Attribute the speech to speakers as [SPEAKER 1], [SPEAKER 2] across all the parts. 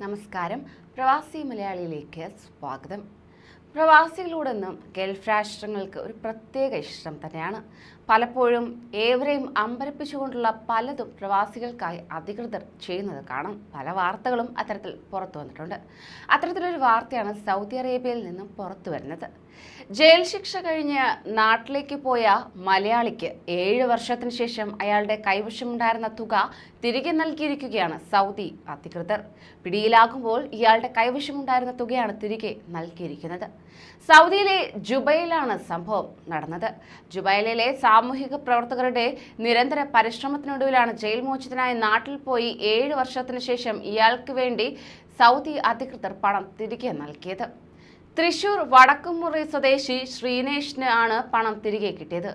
[SPEAKER 1] നമസ്കാരം. പ്രവാസി മലയാളിയിലേക്ക് സ്വാഗതം. പ്രവാസികളോടൊന്നും ഗൾഫ് രാഷ്ട്രങ്ങൾക്ക് ഒരു പ്രത്യേക ഇഷ്ടം തന്നെയാണ്. പലപ്പോഴും ഏവരെയും അമ്പരപ്പിച്ചുകൊണ്ടുള്ള പലതും പ്രവാസികൾക്കായി അധികൃതർ ചെയ്യുന്നത് കാണാം. പല വാർത്തകളും അത്തരത്തിൽ പുറത്തു വന്നിട്ടുണ്ട്. അത്തരത്തിലൊരു വാർത്തയാണ് സൗദി അറേബ്യയിൽ നിന്നും പുറത്തു വരുന്നത്. ജയിൽ ശിക്ഷ കഴിഞ്ഞ് നാട്ടിലേക്ക് പോയ മലയാളിക്ക് ഏഴ് വർഷത്തിന് ശേഷം അയാളുടെ കൈവശമുണ്ടായിരുന്ന തുക തിരികെ നൽകിയിരിക്കുകയാണ് സൗദി അധികൃതർ. പിടിയിലാകുമ്പോൾ ഇയാളുടെ കൈവശമുണ്ടായിരുന്ന തുകയാണ് തിരികെ നൽകിയിരിക്കുന്നത്. സൗദിയിലെ ജുബൈലാണ് സംഭവം നടന്നത്. ജുബൈലിലെ സാമൂഹിക പ്രവർത്തകരുടെ നിരന്തര പരിശ്രമത്തിനൊടുവിലാണ് ജയിൽ മോചിതനായ നാട്ടിൽ പോയി ഏഴ് വർഷത്തിന് ശേഷം ഇയാൾക്ക് വേണ്ടി സൗദി അധികൃതർ പണം തിരികെ നൽകിയത്. തൃശൂർ വടക്കുംമുറി സ്വദേശി ശ്രീനേഷിന് ആണ് പണം തിരികെ കിട്ടിയത്.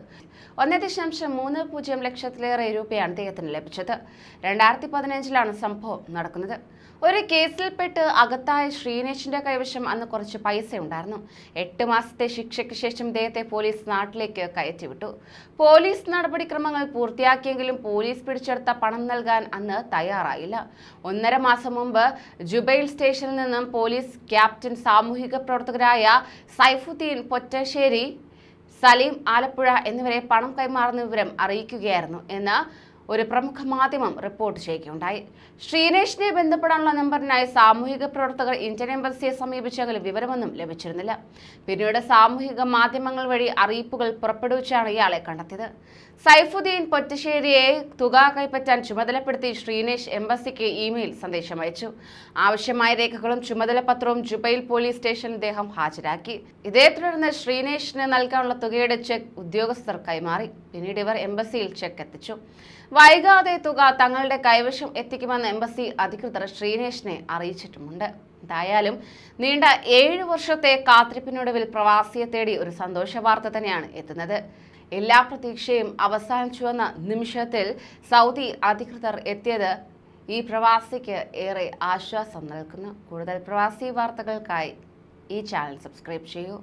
[SPEAKER 1] ഒന്ന് ദശാംശം മൂന്ന് പൂജ്യം ലക്ഷത്തിലേറെ രൂപയാണ് അദ്ദേഹത്തിന് ലഭിച്ചത്. രണ്ടായിരത്തി പതിനഞ്ചിലാണ് സംഭവം നടക്കുന്നത്. ഒരു കേസിൽപ്പെട്ട് അകത്തായ ശ്രീനേഷിന്റെ കൈവശം അന്ന് കുറച്ച് പൈസ ഉണ്ടായിരുന്നു എട്ട് മാസത്തെ ശിക്ഷയ്ക്ക് ശേഷം ഇദ്ദേഹത്തെ പോലീസ് നാട്ടിലേക്ക് കയറ്റിവിട്ടു. പോലീസ് നടപടിക്രമങ്ങൾ പൂർത്തിയാക്കിയെങ്കിലും പോലീസ് പിടിച്ചെടുത്ത പണം നൽകാൻ അന്ന് തയ്യാറായില്ല. ഒന്നര മാസം മുമ്പ് ജുബൈൽ സ്റ്റേഷനിൽ നിന്നും പോലീസ് ക്യാപ്റ്റൻ സാമൂഹിക പ്രവർത്തകരായ സൈഫുദ്ദീൻ പൊറ്റശ്ശേരി സലീം ആലപ്പുഴ എന്നിവരെ പണം കൈമാറുന്ന വിവരം അറിയിക്കുകയായിരുന്നു. എന്ന് ഒരു പ്രമുഖ മാധ്യമം റിപ്പോർട്ട് ചെയ്യുകയുണ്ടായി. ശ്രീനേഷിനെ ബന്ധപ്പെടാനുള്ള നമ്പറിനായി സാമൂഹിക പ്രവർത്തകർ ഇന്ത്യൻ എംബസിയെ സമീപിച്ചെങ്കിലും വിവരമൊന്നും ലഭിച്ചിരുന്നില്ല. പിന്നീട് സാമൂഹിക മാധ്യമങ്ങൾ വഴി അറിയിപ്പുകൾ പുറപ്പെടുവിച്ചാണ് ഇയാളെ കണ്ടെത്തിയത്. സൈഫുദ്ദീൻ പൊറ്റശ്ശേരിയെ തുക കൈപ്പറ്റാൻ ചുമതലപ്പെടുത്തി ശ്രീനേഷ് എംബസിക്ക് ഇമെയിൽ സന്ദേശം അയച്ചു. ആവശ്യമായ രേഖകളും ചുമതലപത്രവും ജുബൈൽ പോലീസ് സ്റ്റേഷനിൽ ഇദ്ദേഹം ഹാജരാക്കി. ഇതേ തുടർന്ന് ശ്രീനേഷിന് നൽകാനുള്ള തുകയുടെ ചെക്ക് ഉദ്യോഗസ്ഥർ കൈമാറി പിന്നീട് ഇവർ എംബസിയിൽ ചെക്ക് എത്തിച്ചു. വൈകാതെ തുക തങ്ങളുടെ കൈവശം എത്തിക്കുമെന്ന് എംബസി അധികൃതർ ശ്രീനേഷിനെ അറിയിച്ചിട്ടുമുണ്ട്. എന്തായാലും നീണ്ട ഏഴ് വർഷത്തെ കാത്തിരിപ്പിനൊടുവിൽ പ്രവാസിയെ തേടി ഒരു സന്തോഷ വാർത്ത തന്നെയാണ് എത്തുന്നത്. എല്ലാ പ്രതീക്ഷയും അവസാനിച്ചുവെന്ന നിമിഷത്തിൽ സൗദി അധികൃതർ എത്തിയത് ഈ പ്രവാസിക്ക് ഏറെ ആശ്വാസം നൽകുന്നു. കൂടുതൽ പ്രവാസി വാർത്തകൾക്കായി ഈ ചാനൽ സബ്സ്ക്രൈബ് ചെയ്യൂ.